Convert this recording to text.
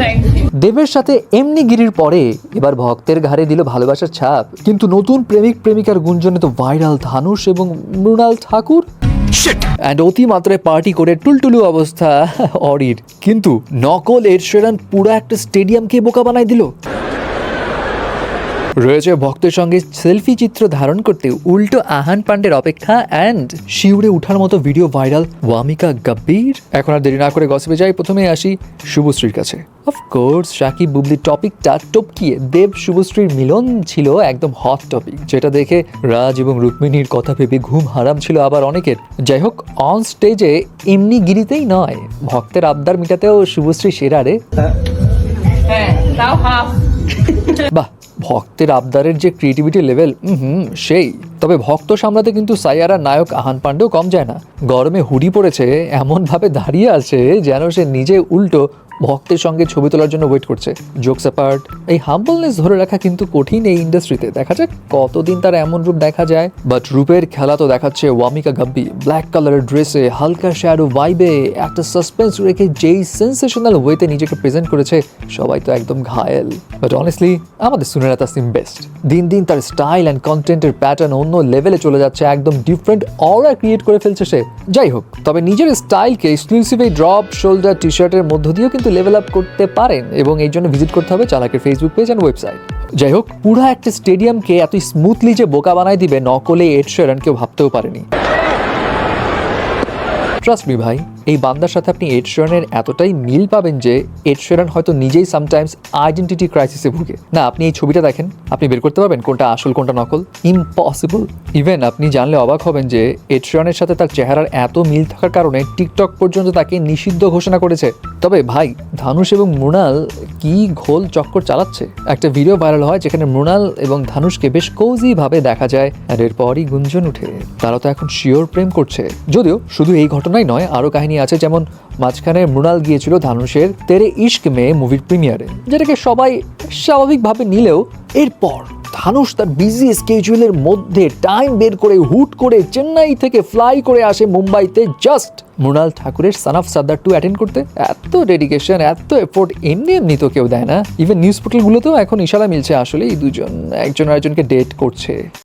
Thank you দেবের সাথে এমনি গিরির পরে এবার ভক্তের ঘাড়ে দিল ভালোবাসার ছাপ। কিন্তু নতুন প্রেমিক প্রেমিকার গুঞ্জনে তো ভাইরাল ধানুষ এবং মৃণাল ঠাকুর। অ্যান্ড অতিমাত্রায় পার্টি করে টুলটুলু অবস্থা অরির। কিন্তু নকল এর শেরান পুরো একটা স্টেডিয়ামকে বোকা বানাই দিল। রয়েছে ভক্তের সঙ্গে সেলফি চিত্র ধারণ করতে উল্টো আহান পান্ডের অপেক্ষা অ্যান্ড শিউরে উঠার মতো ভিডিও ভাইরাল ওয়ামিকা গব্বীর। এখন আর দেরি না করে গসপে যাই প্রথমে আসি শুভশ্রীর কাছে। অফকোর্স সাকিব বুবলি টপিকটা টপকিয়ে দেব শুভশ্রীর মিলন ছিল একদম হট টপিক যেটা দেখে রাজ এবং রুক্মিণীর কথা ভেবে ঘুম হারাম ছিল আবার অনেকের। যাই হোক অন স্টেজে এমনি গিরিতেই নয় ভক্তের আবদার মিটাতেও শুভশ্রী সেরারে। হ্যাঁ তাও হাফ বাহ ভক্তের আবদারের যে ক্রিয়েটিভিটি লেভেল হুম, সেই। তবে ভক্ত সামলাতে কিন্তু সাইয়ারা নায়ক আহান পাণ্ডেও কম যায় না। গরমে হুডি পড়েছে, এমনভাবে দাঁড়িয়ে আছে যেন সে নিজে উল্টো ভক্তের সঙ্গে ছবি তোলার জন্য ওয়েট করছে। জোকস অ্যাপার্ট এই হাম্বলনেস ধরে রাখা কিন্তু কঠিন এই ইন্ডাস্ট্রিতে দেখা যাক কতদিন তার এমন রূপ দেখা যায়। বাট রূপের খেলা তো দেখাচ্ছে ওয়ামিকা গাব্বি ব্ল্যাক কালারের ড্রেসে হালকা শ্যাডো ভাইবে একটা সাসপেন্স রেখে যেই সেন্সেশনাল ওয়েতে নিজেকে প্রেজেন্ট করেছে, সবাই তো একদম ঘায়েল। বাট অনেস্টলি আমাদের সুনেরা তাসিম বেস্ট দিন দিন তার স্টাইল অ্যান্ড কন্টেন্টের প্যাটার্ন অন্য লেভেলে চলে যাচ্ছে, একদম ডিফারেন্ট অরা ক্রিয়েট করে ফেলছে সে। যাই হোক, তবে নিজের স্টাইলকে এক্সক্লুসিভ এই ড্রপ শোল্ডার টি শার্টের মধ্য দিয়েও কিন্তু লেভেল আপ করতে পারেন এবং এই জন্য ভিজিট করতে হবে চালাকের ফেসবুক পেজ অ্যান্ড ওয়েবসাইট যাই হোক, পুরো একটা স্টেডিয়ামকে এত স্মুথলি যে বোকা বানায় দিবে নকলে এড শেরান কেউ ভাবতেও পারেনি। ট্রাস্ট মি ভাই, এই বান্দার সাথে আপনি এড শেরানের এতটাই মিল পাবেন যে এড শেরান হয়তো নিজেই সামটাইমস আইডেন্টিটি ক্রাইসিসে ভুগে। না, আপনি এই ছবিটা দেখেন, আপনি বের করতে পারবেন কোনটা আসল, কোনটা নকল। ইম্পসিবল ইভেন আপনি জানলে অবাক হবেন যে এড শেরানের সাথে তার চেহারার এত মিল থাকার কারণে টিকটক পর্যন্ত তাকে নিষিদ্ধ ঘোষণা করেছে। তবে ভাই ধানুষ এবং মৃণাল কি ঘোল চক্কর চালাচ্ছে? একটা ভিডিও ভাইরাল হয় যেখানে মৃণাল এবং ধানুষকে বেশ কৌজি ভাবে দেখা যায় আর এরপরই গুঞ্জন উঠে। তারা তো এখন শিওর প্রেম করছে। যদিও শুধু এই ঘটনাই নয়, আরও কাহিনী আছে যেমন মাঝখানে মৃণাল গিয়েছিল ধানুষের তেরে ইশক মেয়ে মুভির প্রিমিয়ারে যেটাকে সবাই স্বাভাবিকভাবে নিলেও এরপর ধানুষ তার বিজি স্কেজুয়েলের মধ্যে টাইম বের করে হুট করে চেন্নাই থেকে ফ্লাই করে আসে মুম্বাইতে জাস্ট মৃণাল ঠাকুরের son of Sardaar two attend করতে। এত ডেডিকেশন এত এফোর্ট এমনি এমনি তো কেউ দেয় না। ইভেন নিউজ পোর্টালগুলোতেও এখন ইশারা মিলছে আসলে এই দুজন, একজন আরেকজনকে ডেট করছে।